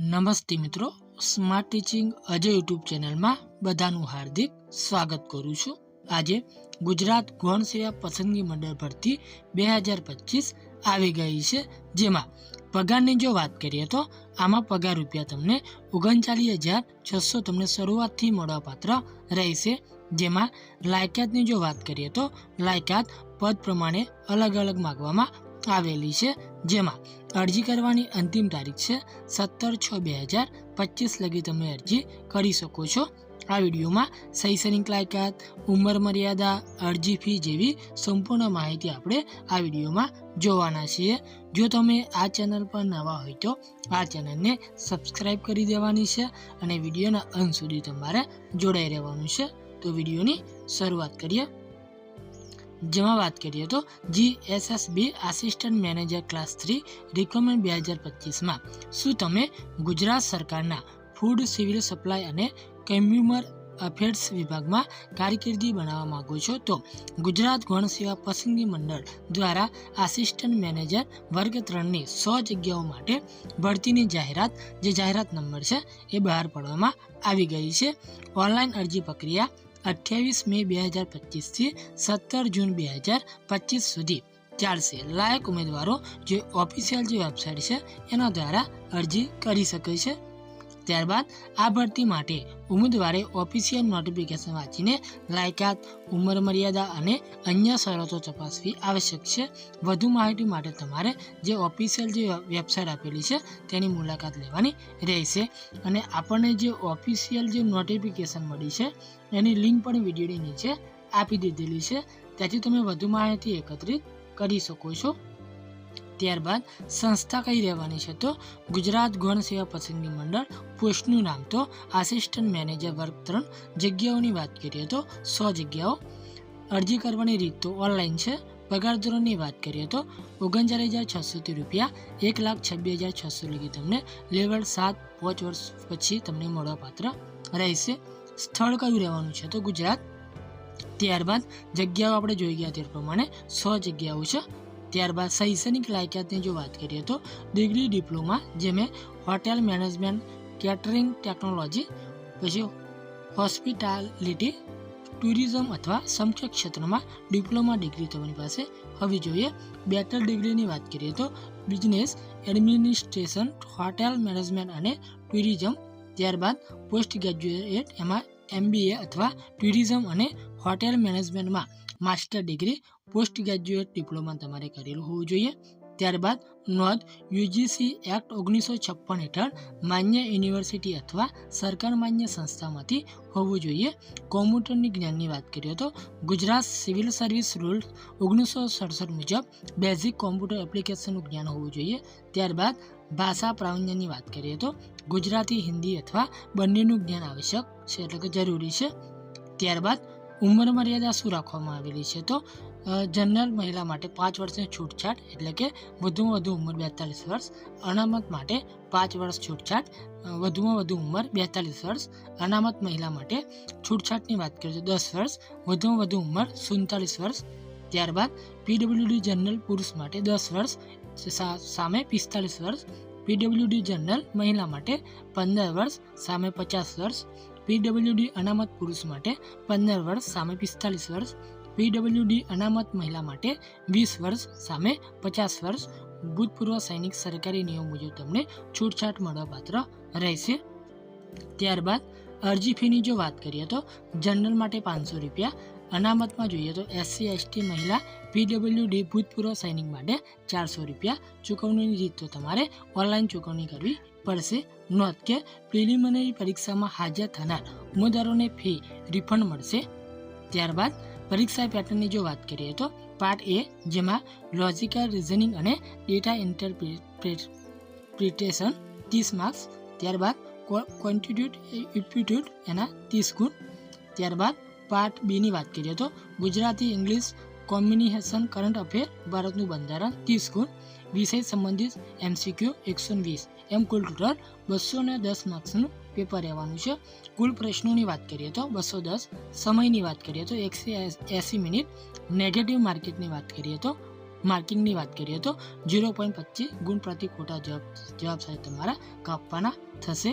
નમસ્તે મિત્રો smart teaching Ajay YouTube ચેનલમાં બધાનું હાર્દિક સ્વાગત કરું છું. આજે ગુજરાત ગૌણ સેવા પસંદગી મંડળ ભરતી બે હજાર પચીસ આવી ગઈ છે. જેમાં પગારની જો વાત કરીએ તો આમાં પગાર રૂપિયા તમને ઓગણચાલીસ હજાર છસો તમને શરૂઆતથી મળવાપાત્ર રહેશે. જેમાં લાયકાતની જો વાત કરીએ તો લાયકાત પદ પ્રમાણે અલગ અલગ માગવામાં આવેલી છે. જેમાં અરજી કરવાની અંતિમ તારીખ છે સત્તર છ બે હજાર પચીસ લગી તમે અરજી કરી શકો છો. આ વિડીયોમાં શૈક્ષણિક લાયકાત ઉંમર મર્યાદા, અરજી ફી જેવી સંપૂર્ણ માહિતી આપણે આ વિડીયોમાં જોવાના છીએ. જો તમે આ ચેનલ પર નવા હોય તો આ ચેનલને સબસ્ક્રાઈબ કરી દેવાની છે અને વિડીયોના અંત સુધી તમારે જોડાઈ રહેવાનું છે. તો વિડીયોની શરૂઆત કરીએ. જેમાં વાત કરીએ તો G S S assistant manager class three recommend બે હજાર પચીસમાં. શું તમે ગુજરાત સરકારના ફૂડ સિવિલ સપ્લાય અને કન્ઝ્યુમર અફેર્સ વિભાગમાં કારકિર્દી બનાવવા માગો છો? તો ગુજરાત ગૌણ સેવા પસંદગી મંડળ દ્વારા આસિસ્ટન્ટ મેનેજર વર્ગ ત્રણની સો જગ્યાઓ માટે ભરતીની જાહેરાત, જે જાહેરાત નંબર છે, એ બહાર પાડવામાં આવી ગઈ છે. ઓનલાઈન અરજી પ્રક્રિયા અઠ્યાવીસ મે બે હજાર પચીસથી સત્તર જૂન બે હજાર પચીસ સુધી. ચાલશે. લાયક ઉમેદવારો જે ઓફિશિયલ જે વેબસાઇટ છે, એના દ્વારા અરજી કરી શકે છે. ત્યારબાદ આ ભરતી માટે ઉમેદવારે ઓફિશિયલ નોટિફિકેશન વાંચીને લાયકાત, ઉંમર મર્યાદા અને અન્ય શરતો તપાસવી આવશ્યક છે. વધુ માહિતી માટે તમારે જે ઓફિશિયલ જે વેબસાઇટ આપેલી છે તેની મુલાકાત લેવાની રહેશે. અને આપણને જે ઓફિશિયલ જે નોટિફિકેશન મળી છે એની લિંક પણ વિડીયોની નીચે આપી દીધેલી છે. ત્યાંથી તમે વધુ માહિતી એકત્રિત કરી શકો છો. ત્યારબાદ સંસ્થા કઈ રહેવાની છે તો ગુજરાત ગૌણ સેવા પસંદગી મંડળ પોસ્ટનું નામ તો આસિસ્ટન્ટ મેનેજર વર્ગ ત્રણ જગ્યાઓની વાત કરીએ તો સો જગ્યાઓ. અરજી કરવાની રીત તો ઓનલાઈન છે. પગાર ધોરણની વાત કરીએ તો ઓગણચાલીસ હજાર છસોથી રૂપિયા એક લાખ છવ્વીસ હજાર છસો લગી તમને લેવલ સાત પાંચ વર્ષ પછી તમને મળવાપાત્ર રહેશે. સ્થળ કયું રહેવાનું છે તો ગુજરાત. ત્યારબાદ જગ્યાઓ આપણે જોઈ ગયા તે પ્રમાણે સો જગ્યાઓ છે. ત્યારબાદ શૈક્ષણિક લાયકાતની જો વાત કરીએ તો ડિગ્રી ડિપ્લોમા જેમે હોટેલ મેનેજમેન્ટ કેટરિંગ ટેકનોલોજી પછી હોસ્પિટાલિટી ટુરિઝમ અથવા સમકક્ષ ક્ષેત્રમાં ડિપ્લોમા ડિગ્રી તમારી પાસે હોવી જોઈએ. બેચલર ડિગ્રીની વાત કરીએ તો બિઝનેસ એડમિનિસ્ટ્રેશન હોટેલ મેનેજમેન્ટ અને ટુરિઝમ ત્યારબાદ પોસ્ટ ગ્રેજ્યુએટ એમાં એમબીએ અથવા ટુરિઝમ અને હોટેલ મેનેજમેન્ટમાં master degree post graduate diploma તમારે કરેલું હોવું જોઈએ. ત્યારબાદ નોંધ યુજીસી એક્ટ ઓગણીસો છપ્પન હેઠળ માન્ય યુનિવર્સિટી અથવા સરકાર માન્ય સંસ્થામાંથી હોવું જોઈએ. કોમ્પ્યુટરની જ્ઞાનની વાત કરીએ તો ગુજરાત સિવિલ સર્વિસ રૂલ્સ ઓગણીસો સડસઠ મુજબ બેઝિક કોમ્પ્યુટર એપ્લિકેશનનું જ્ઞાન હોવું જોઈએ. ત્યારબાદ ભાષા પ્રાવીણ્યની વાત કરીએ તો ગુજરાતી, હિન્દી અથવા બંનેનું જ્ઞાન આવશ્યક છે એટલે કે જરૂરી છે. ત્યારબાદ ઉંમર મર્યાદા શું રાખવામાં આવેલી છે તો જનરલ મહિલા માટે પાંચ વર્ષની છૂટછાટ, એટલે કે વધુમાં વધુ ઉંમર બેતાલીસ વર્ષ, અનામત માટે પાંચ વર્ષ છૂટછાટ વધુમાં વધુ ઉંમર બેતાલીસ વર્ષ, અનામત મહિલા માટે છૂટછાટની વાત કરીએ તો દસ વર્ષ, વધુમાં વધુ ઉંમર સુડતાલીસ વર્ષ, ત્યારબાદ પીડબ્લ્યુડી જનરલ પુરુષ માટે દસ વર્ષ સામે પિસ્તાલીસ વર્ષ, પીડબ્લ્યુડી જનરલ મહિલા માટે પંદર વર્ષ, સામે પચાસ વર્ષ, પીડબ્લ્યુડી અનામત પુરુષ માટે પંદર વર્ષ, સામે પિસ્તાલીસ વર્ષ પીડબ્લ્યુડી અનામત મહિલા માટે વીસ વર્ષ સામે પચાસ વર્ષ ભૂતપૂર્વ સૈનિક સરકારી નિયમ મુજબ તમને છૂટછાટ મળવાપાત્ર રહેશે. ત્યારબાદ અરજી ફીની જો વાત કરીએ તો જનરલ માટે પાંચસો રૂપિયા, અનામતમાં જોઈએ તો એસસી, એસટી મહિલા પીડબ્લ્યુડી ભૂતપૂર્વ સૈનિક માટે ચારસો રૂપિયા. ચૂકવણીની રીત તો તમારે ઓનલાઈન ચૂકવણી કરવી પડશે. નોંધ કે પ્રિલિમિનરી પરીક્ષામાં હાજર થનાર ઉમેદવારોને ફી રિફંડ મળશે. ત્યારબાદ પરીક્ષા પેટર્નની જો વાત કરીએ તો પાર્ટ એ જેમાં લોજિકલ રિઝનિંગ અને ડેટા ઇન્ટરપ્રિટેશન ત્રીસ માર્ક્સ ત્યારબાદ ક્વોન્ટિટ્યુડ ઇપ્યુટ્યુડ એના ત્રીસ ગુણ. ત્યારબાદ પાર્ટ બીની વાત કરીએ તો Gujarati, English communication current affair ભારતનું બંધારણ ત્રીસ ગુણ. વિષય સંબંધિત એમસીક્યુ એકસો વીસ. એમ કુલ ટોટલ બસો ને દસ માર્ક્સનું પેપર રહેવાનું છે. કુલ પ્રશ્નોની વાત કરીએ તો બસો દસ સમયની વાત કરીએ તો એકસો એંસી મિનિટ. નેગેટિવ માર્કેટની વાત કરીએ તો માર્કિંગની વાત કરીએ તો ઝીરો પોઈન્ટ પચીસ ગુણ પ્રતિ ખોટા જવાબ જવાબ સાથે તમારા કાપવાના થશે.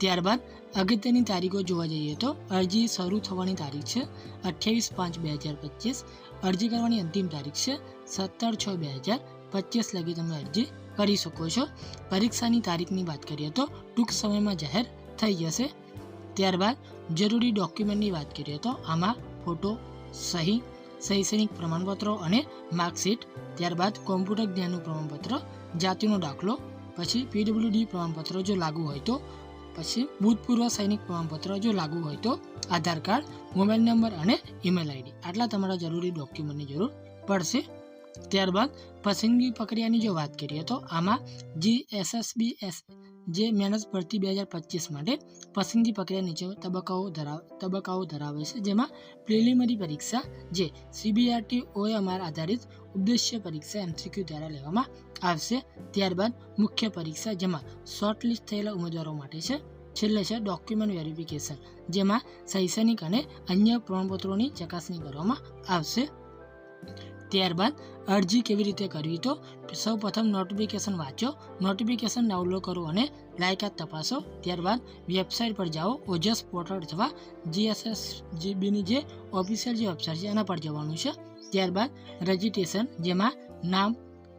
ત્યારબાદ અગત્યની તારીખો જોવા જઈએ તો અરજી શરૂ થવાની તારીખ છે અઠ્યાવીસ પાંચ બે હજાર પચીસ. અરજી કરવાની અંતિમ તારીખ છે સત્તર છ બે હજાર પચીસ લગી તમે અરજી કરી શકો છો. પરીક્ષાની તારીખની વાત કરીએ તો ટૂંક સમયમાં જાહેર થઈ જશે. ત્યારબાદ જરૂરી ડોક્યુમેન્ટની વાત કરીએ તો આમાં ફોટો, સહી, શૈક્ષણિક પ્રમાણપત્રો અને માર્કશીટ. ત્યારબાદ કોમ્પ્યુટર જ્ઞાનનું પ્રમાણપત્ર, જાતિનો દાખલો, પછી પીડબ્લ્યુડી પ્રમાણપત્ર જો લાગુ હોય તો, પછી ભૂતપૂર્વ સૈનિક પ્રમાણપત્ર જો લાગુ હોય તો આધાર કાર્ડ, મોબાઈલ નંબર અને ઈમેલ આઈડી. આટલા તમારા જરૂરી ડોક્યુમેન્ટની જરૂર પડશે. ત્યારબાદ પસંદગી પ્રક્રિયાની જો વાત કરીએ તો આમાં જી એસએસબી એસ જે મહેનત ભરતી બે હજાર પચીસ માટે પસંદગી પ્રક્રિયા નીચે તબક્કાઓ ધરાવ તબક્કાઓ ધરાવે છે. જેમાં પ્રિલિમરી પરીક્ષા, જે સીબીઆરટી ઓએમઆર આધારિત ઉદ્દેશ્ય પરીક્ષા એમસીક્યુ દ્વારા લેવામાં આવશે. ત્યારબાદ મુખ્ય પરીક્ષા, જેમાં શોર્ટલિસ્ટ થયેલા ઉમેદવારો માટે છે. છેલ્લે છે ડોક્યુમેન્ટ વેરિફિકેશન, જેમાં શૈક્ષણિક અને અન્ય પ્રમાણપત્રોની ચકાસણી કરવામાં આવશે. ત્યારબાદ અરજી કેવી રીતે કરવી તો સૌ પ્રથમ નોટિફિકેશન વાંચો નોટિફિકેશન ડાઉનલોડ કરો અને લાયકાત તપાસો. ત્યારબાદ વેબસાઇટ પર જાઓ, ઓજસ પોર્ટલ અથવા જીએસએસ જીબીની જે ઓફિશિયલ જે વેબસાઇટ છે એના પર જવાનું છે. ત્યારબાદ રજિસ્ટ્રેશન જેમાં નામ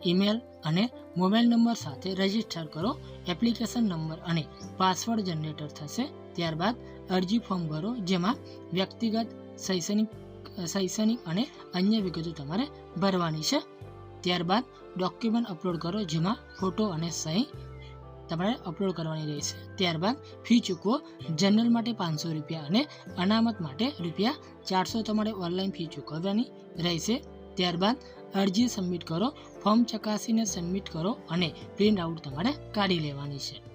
ઈમેલ અને મોબાઈલ નંબર સાથે રજિસ્ટર કરો એપ્લિકેશન નંબર અને પાસવર્ડ જનરેટર થશે. ત્યારબાદ અરજી ફોર્મ ભરો, જેમાં વ્યક્તિગત શૈક્ષણિક શૈક્ષણિક અને અન્ય વિગતો તમારે ભરવાની છે. ત્યારબાદ ડોક્યુમેન્ટ અપલોડ કરો, જેમાં ફોટો અને સહી તમારે અપલોડ કરવાની રહેશે. ત્યારબાદ ફી ચૂકવો, જનરલ માટે પાંચસો રૂપિયા અને અનામત માટે રૂપિયા ચારસો તમારે ઓનલાઈન ફી ચૂકવવાની રહેશે. ત્યારબાદ અરજી સબમિટ કરો, ફોર્મ ચકાસીને સબમિટ કરો અને પ્રિન્ટ આઉટ તમારે કાઢી લેવાની છે.